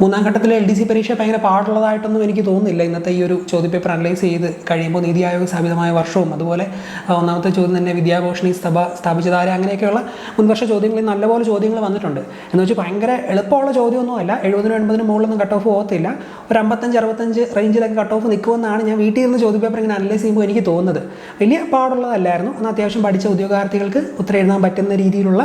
മൂന്നാം ഘട്ടത്തിലെ L D C പരീക്ഷ ഭയങ്കര പാടുള്ളതായിട്ടൊന്നും എനിക്ക് തോന്നുന്നില്ല. ഇന്നത്തെ ഈ ഒരു ചോദ്യപേപ്പർ അനലൈസ് ചെയ്ത് കഴിയുമ്പോൾ നീതി ആയോഗ് സ്ഥാപിതമായ വർഷവും അതുപോലെ ഒന്നാമത്തെ ചോദ്യം തന്നെ വിദ്യാഭൂഷണി സഭ സ്ഥാപിച്ചതാരെ അങ്ങനെയൊക്കെയുള്ള മുൻവർഷ ചോദ്യങ്ങളിൽ നല്ലപോലെ ചോദ്യങ്ങൾ വന്നിട്ടുണ്ട്. എന്ന് വെച്ചാൽ ഭയങ്കര എളുപ്പമുള്ള ചോദ്യമൊന്നും അല്ല എഴുപതിനും എൺപതിനും മുകളിലൊന്നും കട്ട് ഓഫ് പോകത്തില്ല. ഒരു അമ്പത്തഞ്ച് അറുപത്തഞ്ച് റേഞ്ചിലൊക്കെ കട്ട് ഓഫ് നിൽക്കുമെന്നാണ് ഞാൻ വീട്ടിൽ നിന്ന് ചോദ്യപേപ്പർ ഇങ്ങനെ അനലൈസ് ചെയ്യുമ്പോൾ എനിക്ക് തോന്നുന്നത്. വലിയ പാടുള്ളതല്ലായിരുന്നു. എന്നാൽ അത്യാവശ്യം പഠിച്ച ഉദ്യോഗാർത്ഥികൾക്ക് ഉത്തരം എഴുതാൻ പറ്റുന്ന രീതിയിലുള്ള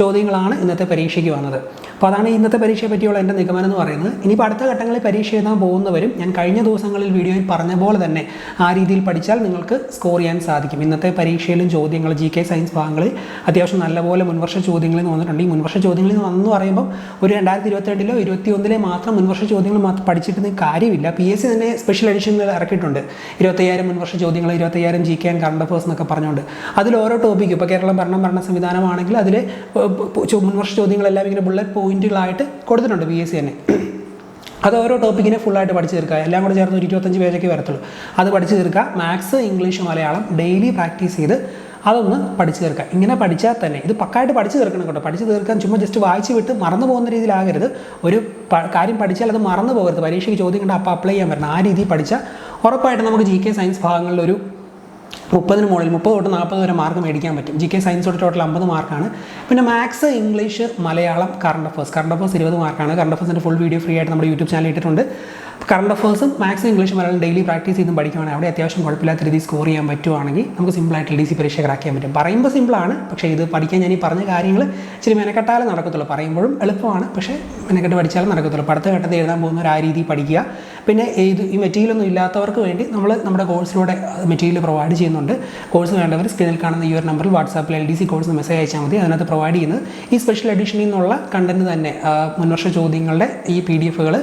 ചോദ്യങ്ങളാണ് ഇന്നത്തെ പരീക്ഷയ്ക്ക് വന്നത്. അപ്പോൾ അതാണ് ഇന്നത്തെ പരീക്ഷയെ പറ്റിയുള്ള എന്റെ നിഗമനം എന്ന് പറയുന്നത്. ഇനിയിപ്പോൾ അടുത്ത ഘട്ടങ്ങളിൽ പരീക്ഷ എഴുതാൻ പോകുന്നവരും ഞാൻ കഴിഞ്ഞ ദിവസങ്ങളിൽ വീഡിയോയിൽ പറഞ്ഞ പോലെ തന്നെ ആ രീതിയിൽ പഠിച്ചാൽ നിങ്ങൾക്ക് സ്കോർ ചെയ്യാൻ സാധിക്കും. ഇന്നത്തെ പരീക്ഷയിലും ചോദ്യങ്ങൾ ജി കെ സയൻസ് ഭാഗങ്ങളിൽ അത്യാവശ്യം നല്ലപോലെ മുൻവർഷ ചോദ്യങ്ങളിൽ നിന്ന് വന്നിട്ടുണ്ട്. ഈ മുൻവർഷ ചോദ്യങ്ങളിൽ നിന്ന് വന്നു പറയുമ്പോൾ ഒരു രണ്ടായിരത്തി ഇരുപത്തിരണ്ടിലോ ഇരുപത്തി ഒന്നിലെ മാത്രം മുൻവർഷ ചോദ്യങ്ങൾ മാത്രം പഠിച്ചിട്ട് കാര്യമില്ല. പി എസ് സി തന്നെ സ്പെഷ്യൽ എഡിഷനിൽ ഇറക്കിയിട്ടുണ്ട്. ഇരുപത്തയ്യായിരം മുൻവർഷ ചോദ്യങ്ങൾ ഇരുപത്തയ്യായിരം G K and current affairs എന്നൊക്കെ പറഞ്ഞുകൊണ്ട്. അതിൽ ഓരോ ടോപ്പിക്കും. ഇപ്പോൾ കേരളം ഭരണം ഭരണ സംവിധാനമാണെങ്കിൽ അതിൽ മുൻവർഷ ചോദ്യങ്ങളെല്ലാം ഇങ്ങനെ ബുള്ളറ്റ് പോയിന്റുകളായിട്ട് കൊടുത്തിട്ടുണ്ട് പി എസ് സി തന്നെ. അത് ഓരോ ടോപ്പിക്കിനെ ഫുള്ളായിട്ട് പഠിച്ചു തീർക്കുക. എല്ലാം കൂടെ ചേർന്ന് ഒരു ഇരുപത്തഞ്ച് പേജൊക്കെ വരത്തുള്ളൂ. അത് പഠിച്ചു തീർക്കുക. Maths English Malayalam daily practice ചെയ്ത് അതൊന്ന് പഠിച്ചു തീർക്കുക. ഇങ്ങനെ പഠിച്ചാൽ തന്നെ ഇത് പക്കായിട്ട് പഠിച്ചു തീർക്കണം കേട്ടോ. പഠിച്ചു തീർക്കാൻ ചുമ്മാ ജസ്റ്റ് വായിച്ച് വിട്ട് മറന്നു പോകുന്ന രീതിയിലാകരുത് ഒരു കാര്യം പഠിച്ചാൽ അത് മറന്നു പോകരുത്. പരീക്ഷയ്ക്ക് ചോദ്യം കണ്ട് അപ്പോൾ അപ്ലൈ ചെയ്യാൻ പറ്റണം ആ രീതിയിൽ പഠിച്ചാൽ ഉറപ്പായിട്ട് നമുക്ക് ജി കെ സയൻസ് ഭാഗങ്ങളിൽ ഒരു മുപ്പതിന് മുകളിൽ മുപ്പത് തൊട്ട് നാൽപ്പത് വരെ മാർക്ക് മേടിക്കാൻ പറ്റും. ജി കെ സയൻസ് തൊട്ട് ടോട്ടൽ അമ്പത് മാർക്കാണ്. പിന്നെ maths English Malayalam current affairs current affairs ഇരുപത് മാർക്കാണ്. കറണ്ട് അഫേഴ്സിന്റെ ഫുൾ വീഡിയോ ഫ്രീ ആയിട്ട് നമ്മുടെ യൂട്യൂബ് ചാനൽ ഇട്ടിട്ടുണ്ട്. Current അഫേഴ്സും maths English Malayalam daily practice ചെയ്തും പഠിക്കുവാണെങ്കിൽ അവിടെ അത്യാവശ്യം കുഴപ്പമില്ലാത്ത രീതിയിൽ സ്കോർ ചെയ്യാൻ പറ്റുവാണെങ്കിൽ നമുക്ക് സിമ്പിളായിട്ട് ഡി സി പരീക്ഷ ക്രാക്ക് ചെയ്യാൻ പറ്റും. പറയുമ്പോൾ സിമ്പിളാണ് പക്ഷേ ഇത് പഠിക്കാൻ ഞാൻ ഈ പറഞ്ഞ കാര്യങ്ങൾ ഇച്ചിരി മെനക്കെട്ടാലും നടക്കത്തുള്ളൂ. പറയുമ്പോഴും എളുപ്പമാണ്. പക്ഷേ മെനക്കെട്ട് പഠിച്ചാലും നടക്കത്തുള്ളൂ. പഠിത്ത ഘട്ടത്തിൽ എഴുതാൻ പോകുന്നവർ ആ രീതിയിൽ പഠിക്കുക. പിന്നെ ഇത് ഈ മെറ്റീരിയൽ ഒന്നും ഇല്ലാത്തവർക്ക് വേണ്ടി നമ്മൾ നമ്മുടെ കോഴ്സിലൂടെ മെറ്റീരിയൽ പ്രൊവൈഡ് ചെയ്യുന്നുണ്ട്. കോഴ്സ് വേണ്ടവർ സ്ക്രീനിൽ കാണുന്ന ഈ ഒരു നമ്പറിൽ വാട്സാപ്പിൽ L D C course message അയച്ചാൽ മതി. അതിനകത്ത് പ്രൊവൈഡ് ചെയ്യുന്നത് ഈ സ്പെഷ്യൽ എഡിഷനിൽ നിന്നുള്ള കണ്ടന്റ് തന്നെ. മുൻവർഷ ചോദ്യങ്ങളുടെ ഈ പി ഡി എഫുകൾ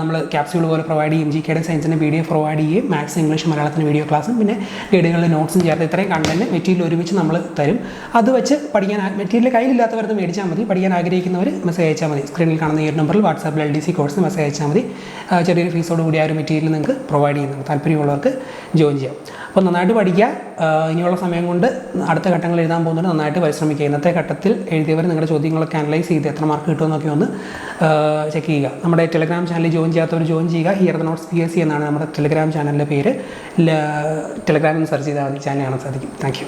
നമ്മൾ ക്യാപ്സ്യൂൾ പോലെ പ്രൊവൈഡ് ചെയ്യും ജി കെയുടെ സയൻസിന്റെ പി ഡി എഫ് പ്രൊവൈഡ് ചെയ്യും മാത്സ് ഇംഗ്ലീഷ് മലയാളത്തിന് വീഡിയോ ക്ലാസ്സും പിന്നെ ഗൈഡുകളുടെ നോട്ട്സും ചേർത്ത് ഇത്രയും കണ്ടന്റ് മെറ്റീരിയൽ ഒരുമിച്ച് നമ്മൾ തരും. അത് വെച്ച് പഠിക്കാൻ മെറ്റീരിയൽ കയ്യിലില്ലാത്തവർക്ക് മേടിച്ചാൽ മതി. പഠിക്കാൻ ആഗ്രഹിക്കുന്നവർ മെസ്സേജ് അയച്ചാൽ മതി. സ്ക്രീനിൽ കാണുന്ന ഈ നമ്പറിൽ വാട്സാപ്പിൽ L D C course message അയച്ചാൽ മതി. ചെറിയൊരു ചെറിയൊരു ഫീസോട് കൂടി ആ ഒരു മെറ്റീരിയൽ നിങ്ങൾക്ക് പ്രൊവൈഡ് ചെയ്യുന്നുണ്ട് താല്പര്യമുള്ളവർക്ക് ജോയിൻ ചെയ്യാം. അപ്പോൾ നന്നായിട്ട് പഠിക്കുക. ഇനിയുള്ള സമയം കൊണ്ട് അടുത്ത ഘട്ടങ്ങൾ എഴുതാൻ പോകുന്നുണ്ട് നന്നായിട്ട് പരിശ്രമിക്കുക. ഇന്നത്തെ ഘട്ടത്തിൽ എഴുതിയവർ നിങ്ങളുടെ ചോദ്യങ്ങളൊക്കെ അനലൈസ് ചെയ്ത് എത്ര മാർക്ക് കിട്ടുമെന്നൊക്കെ ഒന്ന് ചെക്ക് ചെയ്യുക. നമ്മുടെ ടെലിഗ്രാം ചാനലിൽ ജോയിൻ ചെയ്യാത്തവർ ജോയിൻ ചെയ്യുക. Here notes P S C എന്നാണ് നമ്മുടെ ടെലിഗ്രാം ചാനലിന്റെ പേര്. ടെലിഗ്രാമിൽ സെർച്ച് ചെയ്താൽ മതി. ചാനൽ കാണാൻ സാധിക്കും. താങ്ക്